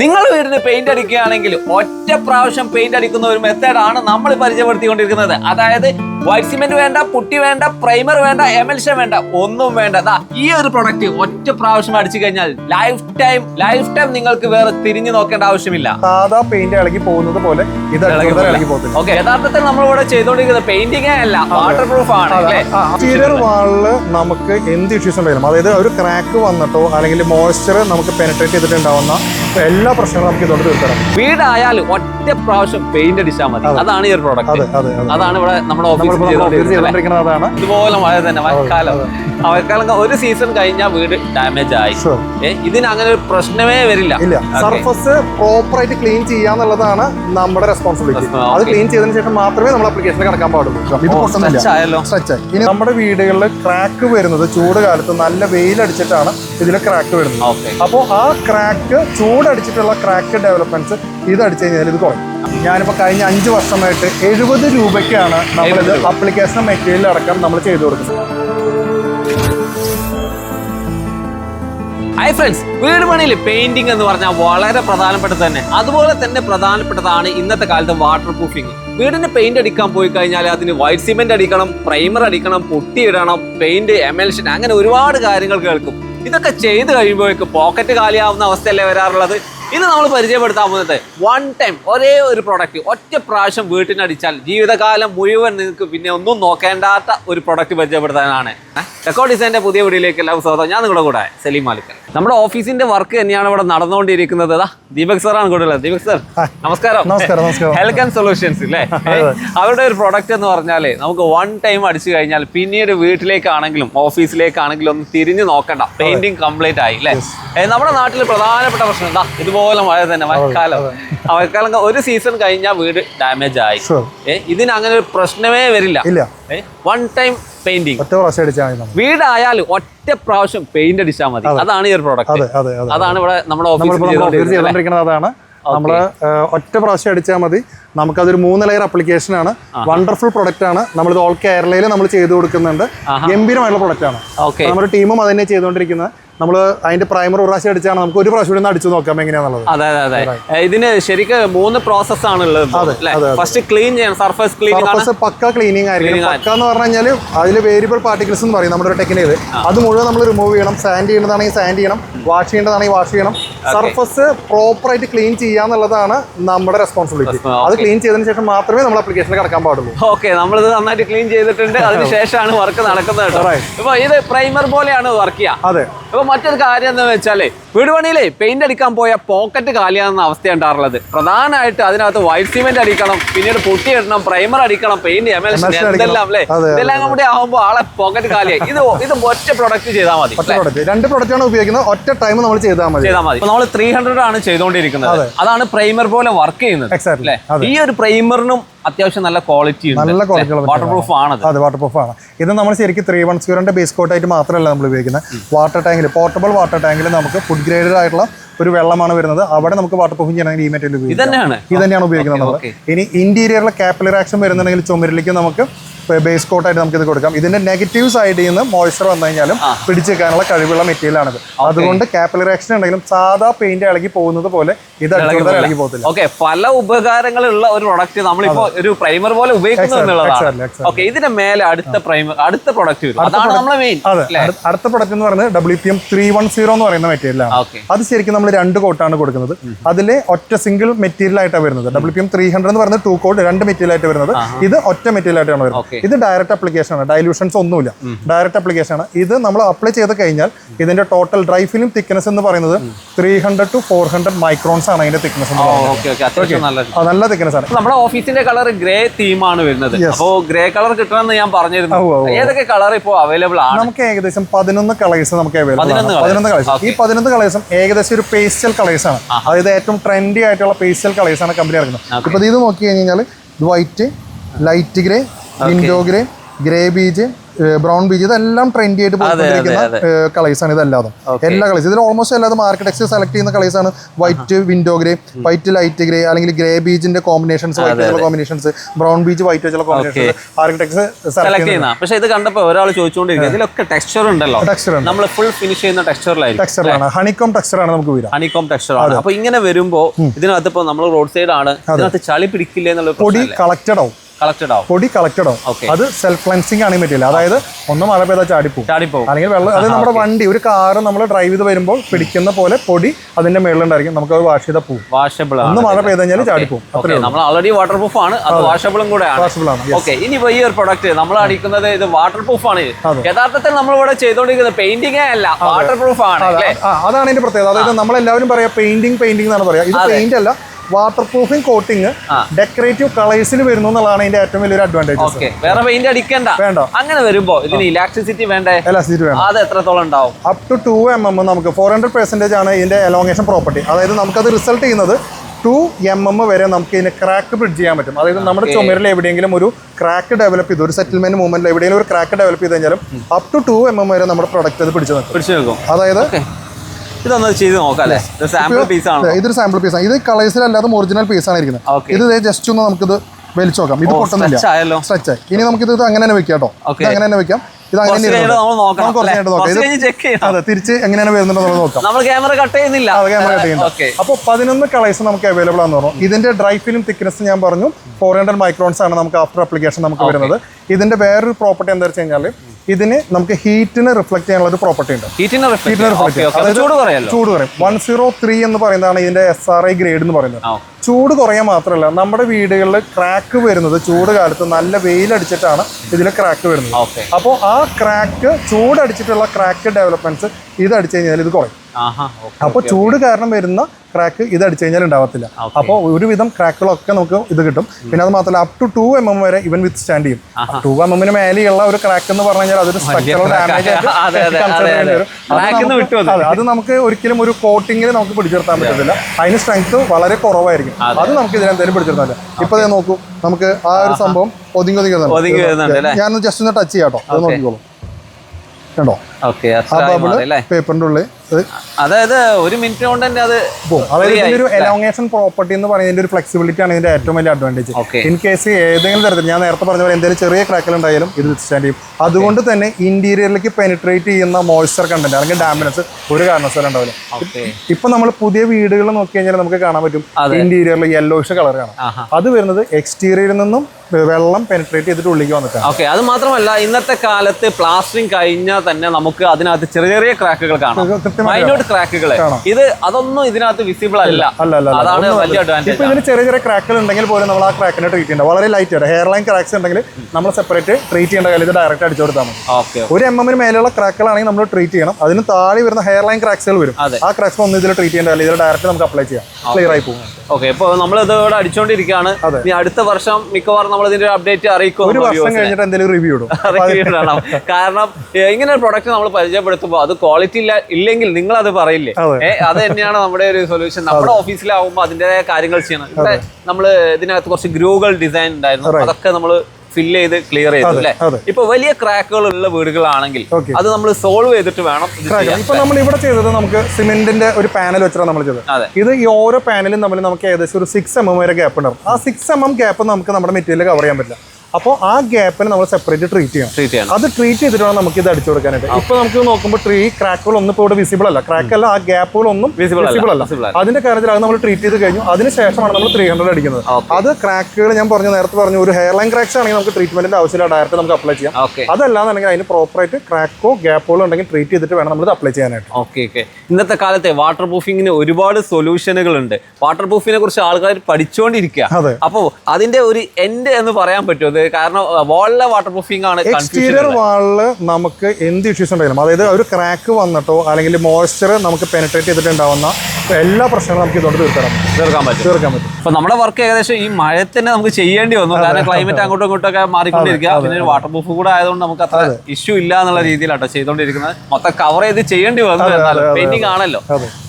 നിങ്ങൾ വീടിന് പെയിന്റ് അടിക്കുകയാണെങ്കിൽ ഒറ്റ പ്രാവശ്യം പെയിന്റ് അടിക്കുന്ന ഒരു മെത്തേഡാണ് നമ്മൾ പരിചയപ്പെടുത്തിക്കൊണ്ടിരിക്കുന്നത്. അതായത് വൈറ്റ് സിമെന്റ് വേണ്ട പുട്ടി വേണ്ട പ്രൈമർ വേണ്ട എമൽഷൻ വേണ്ട ഒന്നും വേണ്ട. ഈ ഒരു പ്രൊഡക്റ്റ് ഒറ്റ പ്രാവശ്യം അടിച്ചു കഴിഞ്ഞാൽ ലൈഫ് ടൈം ലൈഫ് ടൈം നിങ്ങൾക്ക് വേറെ തിരിഞ്ഞു നോക്കേണ്ട ആവശ്യമില്ല. സാധാ പെയിന്റ് ഇളകി പോകുന്നത് പോലെ ഇത് ഓക്കെ യഥാർത്ഥത്തിൽ നമ്മൾ ഇവിടെ ചെയ്തുകൊണ്ടിരിക്കുന്നത് പെയിന്റിംഗ് അല്ല വാട്ടർ പ്രൂഫ് ആണ് വാളിൽ നമുക്ക് എന്ത് ഇഷ്യൂസ് ഉണ്ടായാലും അതായത് ഒരു ക്രാക്ക് വന്നിട്ടോ അല്ലെങ്കിൽ മോയ്സ്ചർ നമുക്ക് പെനട്രേറ്റ് ചെയ്തിട്ടുണ്ടാവുന്ന എല്ലാ പ്രശ്നങ്ങളും നമുക്ക് ഇതുകൊണ്ട് തീർത്തരാം വീടായാലും ഒറ്റ പ്രാവശ്യം പെയിന്റ് അടിച്ചാൽ മതി. അതാണ് ഈ ഒരു പ്രോഡക്റ്റ് അതെ അതെ അതാണ് ഇവിടെ നമ്മുടെ ഓഫീസിൽ അതാണ്. ഇതുപോലെ മഴ തന്നെ മഴക്കാലം. മഴക്കാലം ഒരു സീസൺ കഴിഞ്ഞാൽ വീട് ഡാമേജ് ആയി. ഇതിന് അങ്ങനെ ഒരു പ്രശ്നമേ വരില്ല. ഇല്ല സർഫസ് പ്രോപ്പർ ആയിട്ട് ക്ലീൻ ചെയ്യാന്നുള്ളതാണ് നമ്മുടെ റെസ്പോൺസിബിലിറ്റി. അത് ക്ലീൻ ചെയ്തതിനു ശേഷം മാത്രമേ നമ്മൾ അപ്ലിക്കേഷൻ കിടക്കാൻ പാടുള്ളൂ. ഇത് പൊട്ടുന്നില്ല. ഇനി നമ്മുടെ വീടുകളിൽ ക്രാക്ക് വരുന്നത് ചൂട് കാലത്ത് നല്ല വെയിലടിച്ചിട്ടാണ് ഇതിൽ ക്രാക്ക് വരുന്നത്. അപ്പോൾ ആ ക്രാക്ക് ചൂടടിച്ചിട്ടുള്ള ക്രാക്ക് ഡെവലപ്മെന്റ്സ് ഇത് അടിച്ചു കഴിഞ്ഞാൽ ഇത് കുറയും. ഞാനിപ്പോൾ കഴിഞ്ഞ അഞ്ച് വർഷമായിട്ട് എഴുപത് രൂപയ്ക്കാണ് നമ്മളിത് 70 അപ്ലിക്കേഷൻ മെറ്റീരിയൽ അടക്കം നമ്മൾ ചെയ്തു കൊടുക്കുന്നത്. ഹായ് ഫ്രണ്ട്സ് വീട് പണിയിൽ പെയിന്റിംഗ് എന്ന് പറഞ്ഞാൽ വളരെ പ്രധാനപ്പെട്ടത് തന്നെ. അതുപോലെ തന്നെ പ്രധാനപ്പെട്ടതാണ് ഇന്നത്തെ കാലത്ത് വാട്ടർ പ്രൂഫിംഗ് വീടിന് പെയിന്റ് അടിക്കാൻ പോയി കഴിഞ്ഞാൽ അതിന് വൈറ്റ് സിമെന്റ് അടിക്കണം പ്രൈമർ അടിക്കണം പൊട്ടി ഇടണം പെയിന്റ് എമൽഷൻ അങ്ങനെ ഒരുപാട് കാര്യങ്ങൾ കേൾക്കും. ഇതൊക്കെ ചെയ്ത് കഴിയുമ്പോഴേക്ക് പോക്കറ്റ് കാലിയാവുന്ന അവസ്ഥയല്ലേ വരാറുള്ളത്? ഇത് നമ്മൾ പരിചയപ്പെടുത്താൻ പോകുന്നത് വൺ ടൈം ഒരേ ഒരു പ്രൊഡക്റ്റ് ഒറ്റ പ്രാവശ്യം വീട്ടിനടിച്ചാൽ ജീവിതകാലം മുഴുവൻ നിങ്ങൾക്ക് പിന്നെ ഒന്നും നോക്കേണ്ടാത്ത ഒരു പ്രൊഡക്റ്റ് പരിചയപ്പെടുത്താനാണ്. റെക്കോർഡ് ഡിസൈന്റെ പുതിയ വീഡിയോയിലേക്ക് എല്ലാവരും സ്വാഗതം. ഞാൻ നിങ്ങളുടെ കൂടെ സലീം മാലിക്കൽ നമ്മുടെ ഓഫീസിന്റെ വർക്ക് തന്നെയാണ് ഇവിടെ നടന്നുകൊണ്ടിരിക്കുന്നത്. ദാ ദീപക് സാറാണ് കൂടുതലുള്ളത് ദീപക് സാർ നമസ്കാരം. ഹെൽത്ത് ആൻഡ് സൊല്യൂഷൻസ് ഇല്ലേ? അവരുടെ ഒരു പ്രൊഡക്റ്റ് എന്ന് പറഞ്ഞാൽ നമുക്ക് വൺ ടൈം അടിച്ചു കഴിഞ്ഞാൽ പിന്നീട് വീട്ടിലേക്കാണെങ്കിലും ഓഫീസിലേക്കാണെങ്കിലും ഒന്ന് തിരിഞ്ഞു നോക്കണ്ട. പെയിന്റിങ് കംപ്ലീറ്റ് ആയി അല്ലേ? നമ്മുടെ നാട്ടിൽ പ്രധാനപ്പെട്ട പ്രശ്നം എന്താ? ഇതുപോലെ മഴ തന്നെ മഴക്കാലം. മഴക്കാലം ഒരു സീസൺ കഴിഞ്ഞാൽ വീട് ഡാമേജ് ആയി. ഇതിനങ്ങനെ ഇതിന് അങ്ങനെ ഒരു പ്രശ്നമേ വരില്ല. വൺ ടൈം പെയിന്റിങ് ഒറ്റ പ്രാവശ്യം അടിച്ചാൽ മതി വീടായാലും ഒറ്റ പ്രാവശ്യം പെയിന്റ് അടിച്ചാൽ മതി. അതാണ് ഈ ഒരു പ്രോഡക്റ്റ് അതെ അതെ അതെ അതാണ് ഇവിടെ നമ്മുടെ ഓഫീസ് ഓഫീസിൽ അതാണ്. നമ്മൾ ഒറ്റ പ്രാവശ്യം അടിച്ചാൽ മതി. നമുക്കതൊരു മൂന്ന് ലെയർ അപ്ലിക്കേഷൻ ആണ്. വണ്ടർഫുൾ പ്രൊഡക്റ്റ് ആണ്. നമ്മൾ ഇത് ഓൾ കേരളയിൽ നമ്മൾ ചെയ്തു കൊടുക്കുന്നുണ്ട്. ഗംഭീരമായിട്ടുള്ള പ്രൊഡക്റ്റ് ആണ്. ഓക്കെ നമ്മുടെ ടീമും അത് തന്നെ ചെയ്തുകൊണ്ടിരിക്കുന്നത്. നമ്മൾ അതിന്റെ പ്രൈമർ ഒരു പ്രാവശ്യം അടിച്ചാണ് നമുക്ക് ഒരു പ്രാവശ്യം കൂടി അടിച്ചു നോക്കാം എങ്ങനെയാണുള്ളത് അതെ അതെ അതെ. ഇതിന് ശരിക്കും മൂന്ന് പ്രോസസ് ആണുള്ളത്. ഫസ്റ്റ് ക്ലീൻ ചെയ്യണം. സർഫസ് ക്ലീനിങ് സർഫസ് പക്ക ക്ലീനിങ് ആയിരിക്കും. പക്ക എന്ന് പറഞ്ഞു കഴിഞ്ഞാൽ അതിൽ വേരിയബിൾ പാർട്ടിക്കിൾസ് എന്ന് പറയും നമ്മുടെ ഒരു അത് മുഴുവൻ നമ്മൾ റിമൂവ് ചെയ്യണം. സാൻഡ് ചെയ്യേണ്ടതാണെങ്കിൽ സാൻഡ് ചെയ്യണം. വാഷ് ചെയ്യേണ്ടതാണെങ്കിൽ വാഷ് ചെയ്യണം. സർഫസ് പ്രോപ്പറായിട്ട് ക്ലീൻ ചെയ്യാന്നുള്ളതാണ് നമ്മുടെ റെസ്പോൺസിബിലിറ്റി അത് ക്ലീൻ ചെയ്തതിന് ശേഷം മാത്രമേ നമ്മൾ അപ്ലിക്കേഷനിൽ കിടക്കാൻ പാടുള്ളൂ. ഓക്കെ നമ്മളിത് നന്നായിട്ട് ക്ലീൻ ചെയ്തിട്ടുണ്ട്. അതിനുശേഷമാണ് വർക്ക് നടക്കുന്നത് കേട്ടോ. ഇപ്പൊ ഇത് പ്രൈമർ പോലെയാണ് വർക്ക് ചെയ്യുക അതെ. ഇപ്പൊ മറ്റൊരു കാര്യം എന്താ വെച്ചാൽ വീട് പണിയിലേ പെയിന്റ് അടിക്കാൻ പോയ പോക്കറ്റ് കാലിയാകുന്ന അവസ്ഥ ഉണ്ടാറുള്ളത് പ്രധാനമായിട്ട് അതിനകത്ത് വൈറ്റ് സിമെന്റ് അടിക്കണം പിന്നീട് പുട്ടി ഇടണം പ്രൈമർ അടിക്കണം പെയിന്റ് അടിക്കണം. അല്ലേ? ഇതെല്ലാം കൂടി ആകുമ്പോൾ ആളെ പോക്കറ്റ് കാലിയായി. ഇത് ഇത് ഒറ്റ പ്രൊഡക്റ്റ് ചെയ്താൽ മതി രണ്ട് പ്രൊഡക്റ്റ് ആണ് ഉപയോഗിക്കുന്നത്. ഒറ്റ ടൈം നമ്മൾ ചെയ്താൽ മതി. ചെയ്താൽ മതി. നമ്മൾ ത്രീ ഹൺഡ്രഡ് ആണ് ചെയ്തുകൊണ്ടിരിക്കുന്നത് അതാണ് പ്രൈമർ പോലെ വർക്ക് ചെയ്യുന്നത്. ഈ ഒരു പ്രൈമറിനും അത്യാവശ്യം നല്ല ക്വാളിറ്റി നല്ല ക്വാളിറ്റി വാട്ടർ പ്രൂഫ് ആണ്. അതെ വാട്ടർ പ്രൂഫ് ആണ്. ഇത് നമ്മൾ ശരിക്കും ത്രീ വൺ സീറോന്റെ ബേസ് കോട്ടായിട്ട് മാത്രമല്ല നമ്മൾ ഉപയോഗിക്കുന്നത്. വാട്ടർ ടാങ്കിൽ പോർട്ടബിൾ വാട്ടർ ടാങ്കിൽ നമുക്ക് ഫുഡ് ഗ്രേഡഡ് ആയിട്ടുള്ള ഒരു വെള്ളമാണ് വരുന്നത്. അവിടെ നമുക്ക് വാട്ടർ പ്രൂഫിംഗ് ചെയ്യണമെങ്കിൽ ഈ മെറ്റീരിയൽ ഉപയോഗിക്കാം. തന്നെയാണ് ഇത് തന്നെയാണ് ഉപയോഗിക്കുന്നത് നമ്മൾ. ഇനി ഇന്റീരിയറിലെ കാപ്പിലർ ആക്ഷൻ വരുന്നുണ്ടെങ്കിൽ ചുമരിലേക്ക് നമുക്ക് ബേസ് കോട്ടായിട്ട് നമുക്ക് ഇത് കൊടുക്കാം. ഇതിന്റെ നെഗറ്റീവ് സൈഡിൽ നിന്ന് മോയ്സ്ചർ വന്നു കഴിഞ്ഞാലും പിടിച്ചു വെക്കാനുള്ള കഴിവുള്ള മെറ്റീരിയൽ ആണ് അതുകൊണ്ട് കാപ്പിലർ ആക്ഷൻ ഉണ്ടെങ്കിലും സാധാ പെയിന്റ് ഇളകി പോകുന്നത് പോലെ ഇത് ഇളകി പോകത്തില്ല. ഓക്കെ പല ഉപകാരങ്ങളുള്ള ഒരു പ്രൊഡക്റ്റ് നമ്മളിപ്പോ ഒരു പ്രൈമർ പോലെ ഉപയോഗിക്കുന്നു. ഇതിന്റെ മേലെ അടുത്ത പ്രൈമർ അടുത്ത പ്രൊഡക്റ്റ് അതാണ് നമ്മളെ മെയിൻ അതെ അടുത്ത- അടുത്ത പ്രൊഡക്റ്റ് എന്ന് പറയുന്നത് W P M three one zero എന്ന് പറയുന്ന മെറ്റീരിയൽ ആണ്. അത് ശരിക്കും നമ്മൾ രണ്ട് കോട്ടാണ് കൊടുക്കുന്നത്. അതിൽ ഒറ്റ സിംഗിൾ മെറ്റീരിയൽ ആയിട്ടാണ് വരുന്നത്. W P M three hundred എന്ന് പറയുന്നത് ടു കോട്ട് രണ്ട് മെറ്റീരിയൽ ആയിട്ട് വരുന്നത്. ഇത് ഒറ്റ മെറ്റീരിയൽ ആയിട്ടാണ് വരുന്നത്. ഇത് ഡയറക്റ്റ് അപ്ലിക്കേഷൻ ആണ്. ഡൈലൂഷൻസ് ഒന്നുമില്ല. ഡയറക്റ്റ് അപ്ലിക്കേഷൻ ആണ്. ഇത് നമ്മൾ അപ്ലൈ ചെയ്ത് കഴിഞ്ഞാൽ ഇതിന്റെ ടോട്ടൽ ഡ്രൈ ഫിലിം തിക്നെസ് എന്ന് പറയുന്നത് three hundred to four hundred microns ആണ് അതിന്റെ തിക്നെസ് നല്ല തിക്നെസ് ആണ്. നമ്മുടെ ഓഫീസിന്റെ കളർ ഗ്രേ തീമാണ് വരുന്നത്. അപ്പോൾ ഗ്രേ കളർ കിട്ടണമെന്ന് ഞാൻ പറഞ്ഞിരുന്നു. ഏതൊക്കെ കളർ ഇപ്പോൾ അവൈലബിൾ ആണ്? നമുക്ക് ഏകദേശം പതിനൊന്ന് കളേഴ്സ് നമുക്ക് അവൈലബിൾ പതിനൊന്ന് കളേഴ്സ് ഈ പതിനൊന്ന് കളേഴ്സും ഏകദേശം ഒരു പേസ്റ്റൽ കളേഴ്സ് ആണ്. അതായത് ഏറ്റവും ട്രെൻഡി ആയിട്ടുള്ള പേസ്റ്റൽ കളേഴ്സ് ആണ് കമ്പനി ഇറക്കുന്നത്. ഇപ്പൊ ഇത് നോക്കി കഴിഞ്ഞാൽ white light grey window grey grey beige brown beech ഇതെല്ലാം ട്രെൻഡി ആയിട്ട് പോയിക്കൊണ്ടിരിക്കുന്ന കളേഴ്സ് ആണ് ഇതെല്ലാം എല്ലാ കളേഴ്സ് ഇതിൽ ഓൾമോസ്റ്റ് എല്ലാതും ആർക്കിടെക്ചർ സെലക്ട് ചെയ്യുന്ന കളേഴ്സ് ആണ്. White window grey white light grey അല്ലെങ്കിൽ ഗ്രേ ബീച്ചിന്റെ കോമ്പിനേഷൻസ് വൈറ്റ് വെച്ചുള്ള കോമ്പിനേഷൻസ് ബ്രൗൺ ബീച്ച് വൈറ്റ് വെച്ചുള്ള കോമ്പിനേഷൻസ് ആർക്കിടെക്ചർ സെലക്ട് സെലക്ട് ചെയ്യുന്ന പക്ഷെ ഇത് കണ്ടപ്പോൾ ഒരാൾ ഇതിലൊക്കെ ടെക്സ്ചർ ഉണ്ടല്ലോ. ടെക്സ്ചർ ഉണ്ട്. നമ്മൾ ഫുൾ ഫിനിഷ് ചെയ്യുന്ന ടെക്സ്ചറിലായിരിക്കും ഹണിക്കോം ടെക്സ്ചറാണ് നമുക്ക് വരിക. ടെക്സ്ചർ ആണ്. അപ്പൊ ഇങ്ങനെ വരുമ്പോ ഇതിനകത്ത് നമ്മൾ റോഡ് സൈഡ് ആണ്. ഇതിനകത്ത് ചളി പിടിക്കില്ല എന്നുള്ള പൊടി കളക്റ്റഡ് ആവും. കളക്റ്റഡ് ആവും. പൊടി കളക്റ്റഡ് ആവും. അത് സെൽഫ് ക്ലൻസിങ് ആണ് പറ്റില്ല. അതായത് ഒന്ന് മഴ പെയ്താൽ ചാടിപ്പോ ചാടിപ്പോവും അല്ലെങ്കിൽ വെള്ളം അത് നമ്മുടെ വണ്ടി ഒരു കാറ് നമ്മൾ ഡ്രൈവ് ചെയ്ത് വരുമ്പോൾ പിടിക്കുന്ന പോലെ പൊടി അതിന്റെ മേളിലുണ്ടായിരിക്കും. നമുക്ക് അത് വാഷ് ചെയ്താൽ പോകും വാഷബിൾ ഒന്ന് മഴ പെയ്ത് കഴിഞ്ഞാൽ ചാടിപ്പോകും നമ്മൾ ഓൾറെഡി വാട്ടർ പ്രൂഫ് ആണ്. അത് വാഷബിളും കൂടെ പോസിബിൾ ആണ്. ഓക്കെ ഇനി ഈ ഒരു പ്രൊഡക്റ്റ് നമ്മൾ അടിക്കുന്നത് ഇത് വാട്ടർ പ്രൂഫ് ആണ് യഥാർത്ഥത്തിൽ നമ്മൾ ഇവിടെ ചെയ്തോണ്ടിരിക്കുന്നത് പെയിന്റിംഗ് അല്ല വാട്ടർ പ്രൂഫ് ആണ് അതാണ് ഇതിന്റെ പ്രത്യേകത. അതായത് നമ്മളെല്ലാവരും പറയാം പെയിന്റിംഗ് പെയിന്റിംഗ് എന്നാണ് പറയാ. ഇത് പെയിന്റ് അല്ല. വാട്ടർ പ്രൂഫിംഗ് കോട്ടിങ് ഡെക്കറേറ്റീവ് കളേഴ്സിൽ വരുന്നു എന്നുള്ളതാണ് ഇതിന്റെ ഏറ്റവും വലിയൊരു അഡ്വാന്റേജ് ഓക്കെ വേറെ പെയിന്റ് അടിക്കണ്ട. വേണ്ട. അങ്ങനെ വരുമ്പോ ഇതിന് ഇലാക്ട്രിസിറ്റി വേണ്ടേ? ഇലാക്ട്രിസിറ്റി വേണം. അത് എത്രത്തോളം ഉണ്ടാവും? Up to two M M നമുക്ക് ഫോർ ഹൺഡ്രഡ് പെർസെന്റേജ് ആണ് ഇതിന്റെ എലോങ്ങേഷൻ പ്രോപ്പർട്ടി അതായത് നമുക്ക് അത് റിസൾട്ട് ചെയ്യുന്നത് ടു എം എം വരെ നമുക്ക് ഇതിനെ ക്രാക്ക് ബ്രിഡ്ജ് ചെയ്യാൻ പറ്റും. അതായത് നമ്മുടെ ചുമരിൽ എവിടെയെങ്കിലും ഒരു ക്രാക്ക് ഡെവലപ്പ് ചെയ്തു ഒരു സെറ്റിൽമെന്റ് മൂവ്മെന്റിൽ എവിടെയെങ്കിലും ഒരു ക്രാക്ക് ഡെവലപ്പ് ചെയ്ത് കഴിഞ്ഞാലും up to two M M വരെ നമ്മുടെ പ്രൊഡക്റ്റ് അത് പിടിച്ചു നിൽക്കും പിടിച്ചു നിൽക്കും അതായത് ഇതൊന്ന് ചെയ്ത് നോക്കാം അല്ലേ സാമ്പിൾ പീസ് ആണ്? ഇതൊരു സാമ്പിൾ പീസാണ് ഇത് കളേഴ്സിലല്ലാതെ ഒറിജിനൽ പീസാണ് ഇരിക്കുന്നത്. ഇത് ജസ്റ്റ് ഒന്ന് നമുക്കിത് വലിച്ചു നോക്കാം. ഇത് പൊട്ടുന്നില്ല സ്ട്രെച്ച് ആയി. ഇനി നമുക്ക് ഇത് അങ്ങനെ തന്നെ വെക്കാം കേട്ടോ അങ്ങനെ തന്നെ വെക്കാം. ഇത് അങ്ങനെ നോക്കാം. അതെ തിരിച്ച് എങ്ങനെയാണ് വരുന്നുണ്ടെന്നുള്ളത് നോക്കാം. നമ്മൾ ക്യാമറ കട്ട് ചെയ്യുന്നില്ല. ക്യാമറ കട്ട് ചെയ്യുന്നു അപ്പോൾ പതിനൊന്ന് കളേഴ്സ് നമുക്ക് അവൈലബിൾ ആണെന്ന് പറഞ്ഞു. ഇതിന്റെ ഡ്രൈ ഫിലിം തിക്നെസ് ഞാൻ പറഞ്ഞു. ഫോർ ഹൺഡ്രഡ് മൈക്രോൺസ് ആണ് നമുക്ക് ആഫ്റ്റർ അപ്ലിക്കേഷൻ നമുക്ക് വരുന്നത്. ഇതിന്റെ വേറൊരു പ്രോപ്പർട്ടി എന്താ വെച്ച് കഴിഞ്ഞാൽ ഇതിന് നമുക്ക് ഹീറ്റിനെ റിഫ്ലക്ട് ചെയ്യാനുള്ള ഒരു പ്രോപ്പർട്ടി ഉണ്ട്. ഹീറ്റിനെ റിഫ്ലക്ട് ചൂട് കുറയും. വൺ സീറോ ത്രീ എന്ന് പറയുന്നതാണ് ഇതിന്റെ എസ് ആർ ഐ ഗ്രേഡ് എന്ന് പറയുന്നത്. ചൂട് കുറയാൻ മാത്രമല്ല നമ്മുടെ വീടുകളിൽ ക്രാക്ക് വരുന്നത് ചൂട് കാലത്ത് നല്ല വെയിലടിച്ചിട്ടാണ് ഇതിൽ ക്രാക്ക് വരുന്നത്. അപ്പോൾ ആ ക്രാക്ക് ചൂടടിച്ചിട്ടുള്ള ക്രാക്ക് ഡെവലപ്മെന്റ്സ് ഇത് അടിച്ചു കഴിഞ്ഞാൽ ഇത് കുറയും. അപ്പോൾ ചൂട് കാരണം വരുന്ന ക്രാക്ക് ഇത് അടിച്ചു കഴിഞ്ഞാൽ ഉണ്ടാവത്തില്ല. അപ്പോൾ ഒരുവിധം ക്രാക്കുകളൊക്കെ നമുക്ക് ഇത് കിട്ടും. പിന്നെ അത് മാത്രമല്ല up to two M M വരെ ഇവൻ വിത്ത് സ്റ്റാൻഡ് ചെയ്യും. ടു എം എമ്മിന് മേലെയുള്ള ഒരു ക്രാക്ക് എന്ന് പറഞ്ഞു കഴിഞ്ഞാൽ അതൊരു സ്ട്രക്ചറൽ ഡാമേജ് അതെ, നമുക്ക് ഒരിക്കലും ഒരു കോട്ടിങ്ങിൽ നമുക്ക് പിടിച്ചെടുത്താൻ പറ്റത്തില്ല. അതിന് സ്ട്രെങ്ത് വളരെ കുറവായിരിക്കും. അത്. നമുക്ക് ഇതിനെന്തായാലും പിടിച്ചെടുത്താൽ ഇപ്പൊ നോക്കൂ നമുക്ക് ആ ഒരു സംഭവം ഒതുങ്ങി ഒതുങ്ങി? ഞാൻ ജസ്റ്റ് ഒന്ന് ടച്ച് ചെയ്യാട്ടോ. കേട്ടോ അത് നോക്കിക്കോളൂ. കണ്ടോ? പേപ്പറിന്റെ ഉള്ളിൽ. അതായത് ഒരു മിനിറ്റ് കൊണ്ട് തന്നെ അത് അതായത് ഒരു എലോങ്ങേഷൻ പ്രോപ്പർട്ടി എന്ന് പറയുന്നതിന്റെ ഒരു ഫ്ലെക്സിബിലിറ്റി ആണ് ഇതിന്റെ ഏറ്റവും വലിയ അഡ്വാന്റേജ് ഇൻ കേസ് ഏതെങ്കിലും തരത്തിൽ ഞാൻ നേരത്തെ പറഞ്ഞ പോലെ എന്തെങ്കിലും ചെറിയ ക്രാക്കൽ ഉണ്ടായാലും ഇത് സ്റ്റാൻഡ് ചെയ്യും. അതുകൊണ്ട് തന്നെ ഇന്റീരിയറിലേക്ക് പെനിട്രേറ്റ് ചെയ്യുന്ന മോയ്സ്ചർ കണ്ടന്റ് അല്ലെങ്കിൽ ഡാമിനസ് ഒരു കാരണവശാലും ഉണ്ടാവില്ല. ഇപ്പൊ നമ്മൾ പുതിയ വീടുകൾ നോക്കി കഴിഞ്ഞാൽ നമുക്ക് കാണാൻ പറ്റും. ഇന്റീരിയറിൽ യെല്ലോയിഷ് കളർ കാണാം. അത് വരുന്നത് എക്സ്റ്റീരിയറിൽ നിന്നും വെള്ളം പെനിട്രേറ്റ് ചെയ്തിട്ട് ഉള്ളിലേക്ക് വന്നിട്ടാണ്. ഓക്കെ അത് മാത്രമല്ല ഇന്നത്തെ കാലത്ത് പ്ലാസ്റ്ററിങ് കഴിഞ്ഞാൽ തന്നെ നമുക്ക് അതിനകത്ത് ചെറിയ ചെറിയ ക്രാക്കുകൾ കാണാം. മൈന്യൂട്ട് ക്രാക്കുകൾ ഇത് അതൊന്നും ഇതിനകത്ത് വിസിബിൾ അല്ല. അതാണ് വലിയ അഡ്വാന്റേജ് ഇതിന് ചെറിയ ചെറിയ ക്രാക്കുകൾ ഉണ്ടെങ്കിൽ പോലും നമ്മൾ ആ ക്രാക്കിനെ ട്രീറ്റ് ചെയ്യേണ്ട. വളരെ ലൈറ്റ് ആയിട്ട് ഹെയർ ലൈൻ ക്രാക്സ് ഉണ്ടെങ്കിൽ നമ്മൾ സെപ്പറേറ്റ് ട്രീറ്റ് ചെയ്യേണ്ട കാര്യം ഇത് ഡയറക്റ്റ് അടിച്ചു കൊടുത്താൽ മതി. ഒരു എം എമ്മിന് മേലെയുള്ള ക്രാക്കുകളാണെങ്കിൽ നമ്മൾ ട്രീറ്റ് ചെയ്യണം. അതിന് താഴെ വരുന്ന ഹെയർ ലൈൻ ക്രാക്സുകൾ വരും. ആ ക്രാക്സ് ഒന്നും ഇതിൽ ട്രീറ്റ് ചെയ്യേണ്ട ഇതിൽ ഡയറക്റ്റ് നമുക്ക് അപ്ലൈ ചെയ്യാം. ക്ലിയർ ആയി പോകും. ഓക്കെ ഇപ്പൊ നമ്മൾ ഇതോടെ അടിച്ചുകൊണ്ടിരിക്കുകയാണ്. ഇനി അടുത്ത വർഷം മിക്കവാറും നമ്മൾ ഇതിന്റെ അപ്ഡേറ്റ് അറിയിക്കും ഒരു വർഷം കഴിഞ്ഞിട്ട് എന്തെങ്കിലും റിവ്യൂ ഇടും. കാരണം ഇങ്ങനെ പ്രൊഡക്റ്റ് നമ്മൾ പരിചയപ്പെടുത്തുമ്പോൾ അത് ക്വാളിറ്റി ഇല്ല ഇല്ലെങ്കിൽ നിങ്ങൾ അത്. പറയില്ലേ അത് തന്നെയാണ് നമ്മുടെ ഒരു സൊല്യൂഷൻ നമ്മുടെ ഓഫീസിലാവുമ്പോൾ അതിന്റെതായ കാര്യങ്ങൾ ചെയ്യണം. ഇവിടെ നമ്മൾ ഇതിനകത്ത് കുറച്ച് ഗ്രൂകൾ ഡിസൈൻ ഉണ്ടായിരുന്നു. അതൊക്കെ നമ്മൾ ഫില്ല് ചെയ്ത് ക്ലിയർ ചെയ്തു അല്ലേ. ഇപ്പൊ വലിയ ക്രാക്കുകൾ ഉള്ള വീടുകളാണെങ്കിൽ അത് നമ്മൾ സോൾവ് ചെയ്തിട്ട് വേണം ഇപ്പൊ നമ്മൾ ഇവിടെ ചെയ്തത് നമുക്ക് സിമെന്റിന്റെ ഒരു പാനൽ വെച്ചാണ് നമ്മൾ ചെയ്തത്. ഇത് ഈ ഓരോ പാനലും തമ്മിൽ നമുക്ക് ഏകദേശം ഒരു സിക്സ് എം എം വരെ ഗ്യാപ്പ് ഉണ്ടാവും. ആ സിക്സ് എം എം ഗ്യാപ്പ് നമുക്ക് നമ്മുടെ മെറ്റീരിയൽ കവർ ചെയ്യാൻ പറ്റില്ല. അപ്പോൾ ആ ഗ്യാപ്പിനെ നമ്മൾ സെപ്പറേറ്റ് ട്രീറ്റ് ചെയ്യണം. ട്രീറ്റ് ചെയ്യണം. അത് ട്രീറ്റ് ചെയ്തിട്ട് വേണം നമുക്ക് ഇത് അടിച്ചു കൊടുക്കാനായിട്ട്. ഇപ്പൊ നമുക്ക് നോക്കുമ്പോൾ ട്രീ ക്രാക്കുകൾ ഒന്നും ഇപ്പോൾ ഇവിടെ വിസിബിൾ അല്ല. ക്രാക്ക് അല്ല ആ ഗ്യാപ്പുകൾ ഒന്നും വിസിബിൾ അല്ല. അതിന്റെ കാര്യത്തിൽ അത് നമ്മൾ ട്രീറ്റ് ചെയ്ത് കഴിഞ്ഞു. അതിനുശേഷമാണ് നമ്മൾ ത്രീ ഹൺഡ്രഡ് അടിക്കുന്നത്. അത് ക്രാക്കുകൾ ഞാൻ പറഞ്ഞു നേരത്തെ പറഞ്ഞു ഒരു ഹെയർ ലൈൻ ക്രാക്സ് ആണെങ്കിൽ നമുക്ക് ട്രീറ്റ്മെന്റിന്റെ ആവശ്യമില്ല. ഡയറക്റ്റ് നമുക്ക് അപ്ലൈ ചെയ്യാം. അതല്ലാന്നുണ്ടെങ്കിൽ അതിന് പ്രോപ്പറായിട്ട് ക്രാക്കോ ഗ്യാപ്പുകളോ ഉണ്ടെങ്കിൽ ട്രീറ്റ് ചെയ്തിട്ട് വേണം നമ്മൾ അപ്ലൈ ചെയ്യാനായിട്ട്. ഓക്കെ ഓക്കെ ഇന്നത്തെ കാലത്തെ വാട്ടർ പ്രൂഫിങ്ങിന് ഒരുപാട് സൊല്യൂഷനുകൾ ഉണ്ട് വാട്ടർ പ്രൂഫിനെ കുറിച്ച് ആൾക്കാർ പഠിച്ചുകൊണ്ടിരിക്കുക. അപ്പോൾ അതിന്റെ ഒരു എൻഡ് എന്ന് പറയാൻ പറ്റുമോ? കാരണം വാളിലെ വാട്ടർ പ്രൂഫിംഗ് ആണ് എക്സ്റ്റീരിയർ വാളിൽ നമുക്ക് എന്ത് ഇഷ്യൂസ് ഉണ്ടെങ്കിലും അതായത് ഒരു ക്രാക്ക് വന്നിട്ടോ അല്ലെങ്കിൽ മോയ്സ്ചർ നമുക്ക് പെനിട്രേറ്റ് ചെയ്തിട്ടുണ്ടാവുന്ന എല്ലാ പ്രശ്നങ്ങളും നമുക്ക് ഇതുകൊണ്ട് തീർക്കാൻ തീർക്കാൻ പറ്റും. തീർക്കാൻ പറ്റും. അപ്പൊ നമ്മുടെ വർക്ക് ഏകദേശം ഈ മഴത്തിന് നമുക്ക് ചെയ്യേണ്ടി വന്നു. കാരണം ക്ലൈമറ്റ് അങ്ങോട്ടും ഇങ്ങോട്ടും ഒക്കെ മാറിക്കൊണ്ടിരിക്കുക പിന്നെ ഒരു വാട്ടർ പ്രൂഫ് കൂടെ ആയതുകൊണ്ട് നമുക്ക് അത്ര ഇഷ്യൂ ഇല്ല എന്നുള്ള രീതിയിലാട്ടോ ചെയ്തുകൊണ്ടിരിക്കുന്നത്. മൊത്തം കവർ ചെയ്ത് ചെയ്യേണ്ടി വന്നു എന്നാലും പെയിന്റിംഗ് ആണല്ലോ.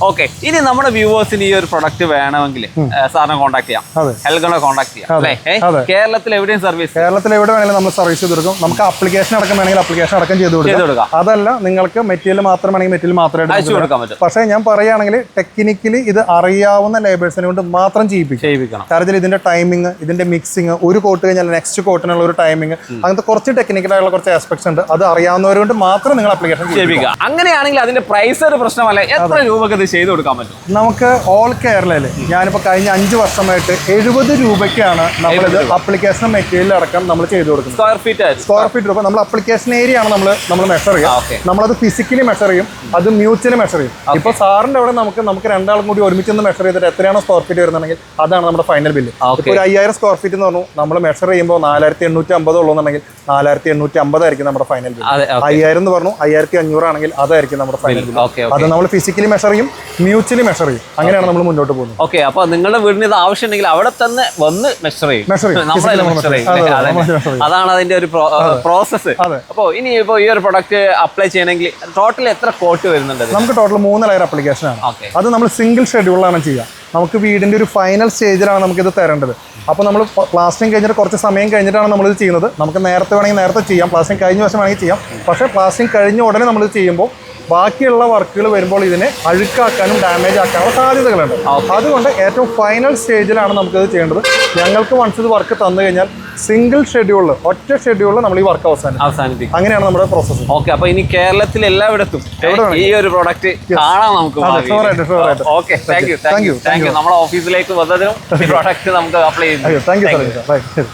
ഓക്കെ ഇനി നമ്മുടെ വ്യൂവേഴ്സിന് ഈ ഒരു പ്രൊഡക്റ്റ് വേണമെങ്കിൽ സാറിനെ കോൺടാക്ട് ചെയ്യാം. ഹെൽഗണെ കോൺടാക്ട് ചെയ്യാം. അല്ലേ? കേരളത്തിൽ എവിടെയും സർവീസ് കേരളത്തിൽ എവിടെ വേണമെങ്കിലും നമ്മൾ സർവീസ് ചെയ്ത് കൊടുക്കും. നമുക്ക് അപ്ലിക്കേഷൻ അടക്കം വേണമെങ്കിൽ അപ്ലിക്കേഷൻ അടക്കം ചെയ്ത് കൊടുക്കാം. അതല്ല നിങ്ങൾക്ക് മെറ്റീരിയൽ മാത്രം വേണമെങ്കിൽ മെറ്റീരിയൽ മാത്രമേ അയച്ചു കൊടുക്കാൻ പറ്റും. പക്ഷേ ഞാൻ പറയുകയാണെങ്കിൽ ടെക്നിക്കലി ഇത് അറിയാവുന്ന ലേബേഴ്സിനെ കൊണ്ട് മാത്രം ചെയ്യിപ്പിക്കും. ചെയ്യിപ്പിക്കണം. കാര്യത്തിൽ ഇതിന്റെ ടൈമിങ് ഇതിന്റെ മിക്സിങ് ഒരു കോട്ട് കഴിഞ്ഞാൽ നെക്സ്റ്റ് കോട്ടിനുള്ള ഒരു ടൈമിങ് അങ്ങനത്തെ കുറച്ച് ടെക്നിക്കൽ ആയിട്ടുള്ള കുറച്ച് ആസ്പെക്ട്സ് ഉണ്ട്. അത് അറിയാവുന്നവരുകൊണ്ട് മാത്രം നിങ്ങൾ അപ്ലിക്കേഷൻ ചെയ്യും ചെയ്യിപ്പിക്കുക. അങ്ങനെയാണെങ്കിൽ അതിന്റെ പ്രൈസ് ഒരു പ്രശ്നമല്ല. എത്ര രൂപക്ക് ഇത് ചെയ്ത് കൊടുക്കാൻ പറ്റും? നമുക്ക് ഓൾ കേരളയിൽ ഞാനിപ്പോൾ കഴിഞ്ഞ അഞ്ച് വർഷമായിട്ട് എഴുപത് രൂപയ്ക്കാണ് നമ്മളിത് അപ്ലിക്കേഷൻ മെറ്റീരിയൽ അടക്കം നമ്മൾ ചെയ്തു കൊടുക്കുന്നത്. സ്ക്വയർ ഫീറ്റ് സ്ക്വയർ ഫീറ്റ് രൂപ നമ്മൾ അപ്ലിക്കേഷൻ ഏരിയ ആണ് നമ്മൾ നമ്മൾ മെഷർ ചെയ്യുക. നമ്മളത് ഫിസിക്കലി മെഷർ ചെയ്യും അത് മ്യൂച്വലി മെഷർ ചെയ്യും. ഇപ്പോൾ സാറിന്റെ അവിടെ നമുക്ക് നമുക്ക് രണ്ടാളും കൂടി ഒരുമിച്ച് ഒന്ന് മെഷർ ചെയ്തിട്ട് എത്രയാണ് സ്ക്വയർ ഫീറ്റ് വരുന്നുണ്ടെങ്കിൽ അതാണ് നമ്മുടെ ഫൈനൽ ബില്ല് ഒരു അയ്യായിരം സ്ക്വയർ ഫീറ്റ് എന്ന് പറഞ്ഞു നമ്മൾ മെഷർ ചെയ്യുമ്പോൾ നാലായിരത്തി എണ്ണൂറ്റി അമ്പത് ഉള്ളൂന്നുണ്ടെങ്കിൽ നാലായിരത്തി എണ്ണൂറ്റി അമ്പതായിരിക്കും നമ്മുടെ ഫൈനൽ ബില്ല് അയ്യായിരം എന്ന് പറഞ്ഞു അയ്യായിരത്തി അഞ്ഞൂറാണെങ്കിൽ അതായിരിക്കും നമ്മുടെ ഫൈനൽ ബില്ല് അത് നമ്മൾ ഫിസിക്കലി മെഷർ ചെയ്യും മ്യൂച്വലി മെഷർ ചെയ്യും. അങ്ങനെയാണ് നമ്മൾ മുന്നോട്ട് പോകുന്നത്. ഓക്കെ അപ്പൊ നിങ്ങളുടെ വീടിന് ഇത് ആവശ്യമുണ്ടെങ്കിൽ അവിടെ തന്നെ വന്ന് മെഷർ ചെയ്യും. അതാണ് അതിന്റെ ഒരു പ്രോസസ്സ് അപ്പോൾ അപ്പൊ ഇനി ഇപ്പൊ ഈ ഒരു പ്രൊഡക്റ്റ് അപ്ലൈ ചെയ്യണമെങ്കിൽ ടോട്ടൽ എത്ര കോട്ട് വരുന്നുണ്ട് നമുക്ക് ടോട്ടൽ മൂന്ന് ലെയർ അപ്ലിക്കേഷൻ ആണ്. അത് നമ്മൾ സിംഗിൾ ഷെഡ്യൂളാണ് ചെയ്യുക. നമുക്ക് വീടിന്റെ ഒരു ഫൈനൽ സ്റ്റേജിലാണ് നമുക്കിത് തരേണ്ടത്. അപ്പോൾ നമ്മൾ പ്ലാസ്റ്റിംഗ് കഴിഞ്ഞിട്ട് കുറച്ച് സമയം കഴിഞ്ഞിട്ടാണ് നമ്മളിത് ചെയ്യുന്നത്. നമുക്ക് നേരത്തെ വേണമെങ്കിൽ നേരത്തെ ചെയ്യാം. പ്ലാസ്റ്റിംഗ് കഴിഞ്ഞ വർഷം വേണമെങ്കിൽ ചെയ്യാം. പക്ഷേ പ്ലാസ്റ്റിംഗ് കഴിഞ്ഞ ഉടനെ നമ്മളിത് ചെയ്യുമ്പോൾ ബാക്കിയുള്ള വർക്കുകൾ വരുമ്പോൾ ഇതിനെ അഴുക്കാക്കാനും ഡാമേജ് ആക്കാനുള്ള സാധ്യതകളുണ്ട്. അതുകൊണ്ട് ഏറ്റവും ഫൈനൽ സ്റ്റേജിലാണ് നമുക്കിത് ചെയ്യേണ്ടത്. ഞങ്ങൾക്ക് വൺസ് ഇത് വർക്ക് തന്നു കഴിഞ്ഞാൽ സിംഗിൾ ഷെഡ്യൂളിൽ ഒറ്റ ഷെഡ്യൂളിൽ നമ്മൾ ഈ വർക്ക് അവസാനം അവസാനിപ്പിക്കും. അങ്ങനെയാണ് നമ്മുടെ പ്രോസസ്സ് ഓക്കെ അപ്പൊ ഇനി കേരളത്തിൽ എല്ലായിടത്തും ഈ ഒരു പ്രോഡക്റ്റ് കാണാം നമുക്ക്. Okay thank you thank you thank you നമ്മുടെ ഓഫീസിലേക്ക് വന്നതിനും പ്രോഡക്റ്റ് പ്രൊഡക്റ്റ് നമുക്ക് അപ്ലൈ ചെയ്യുന്നു താങ്ക് യു